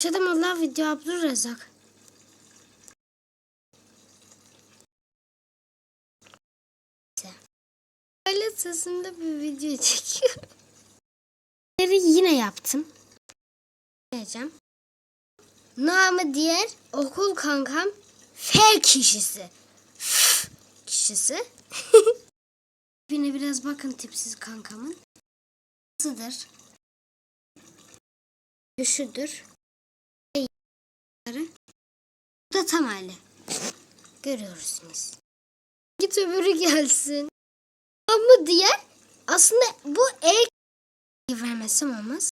Başladım Allah video Abdurrezzak. Öyle sesinde bir video çekiyorum. yine yaptım. Diyeceğim. Namı diğer okul kankam F kişisi. F kişisi. Yine biraz bakın tipsiz kankamın. Nasıldır? Düşüdür. Bu da tam hali. Görüyorsunuz. Git öbürü gelsin. Ama diğer aslında bu E vermesem olmaz.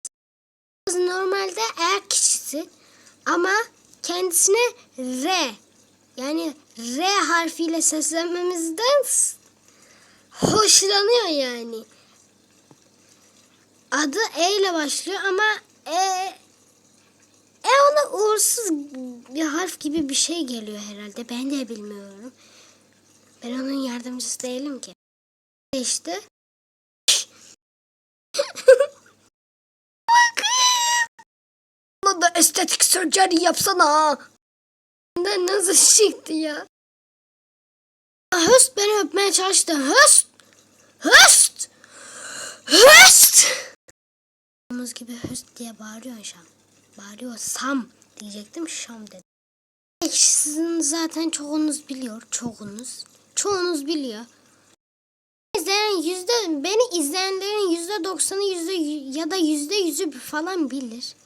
Normalde E kişisi ama kendisine R yani R harfiyle seslenmemizden hoşlanıyor yani. Adı E ile başlıyor ama e uğursuz bir harf gibi bir şey geliyor herhalde. Ben de bilmiyorum. Ben onun yardımcısı değilim ki. İşte. Bana da estetik surgery yapsana. Ben nasıl çıktı ya? Höst beni öpmeye çalıştı. Höst! Höst! Höst! Domuz gibi höst diye bağırıyor Şam. Bağırıyor Sam diyecektim Şam dedim. Sizin zaten çoğunuz biliyor. Çoğunuz. Çoğunuz biliyor. İzleyen yüzde, beni izleyenlerin yüzde doksanı yüzde ya da yüzde yüzü falan bilir.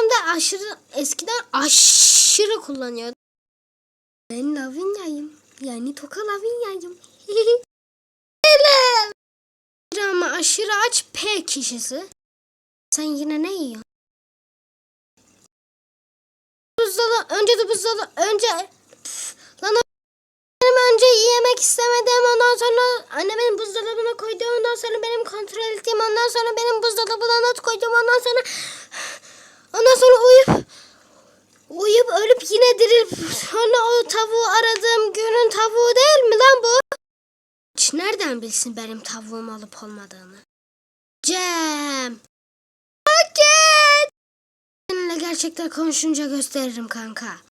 Hem de aşırı eskiden aşırı kullanıyordum. Ben Lavinya'yım. Yani Toka Lavinya'yım. Ama aşırı aç P kişisi. Sen yine ne yiyorsun? Buzdolabı, önce de buzdolabı, önce Pf, lan benim önce yemek istemedim ondan sonra annemin buzdolabına koydu ondan sonra benim kontrol ettiğim ondan sonra benim buzdolabına not koydum ondan sonra ondan sonra uyup uyup ölüp yine dirilip sonra o tavuğu aradığım günün tavuğu değil mi lan bu? Hiç nereden bilsin benim tavuğum olup olmadığını? Cem. Gerçekten konuşunca gösteririm kanka.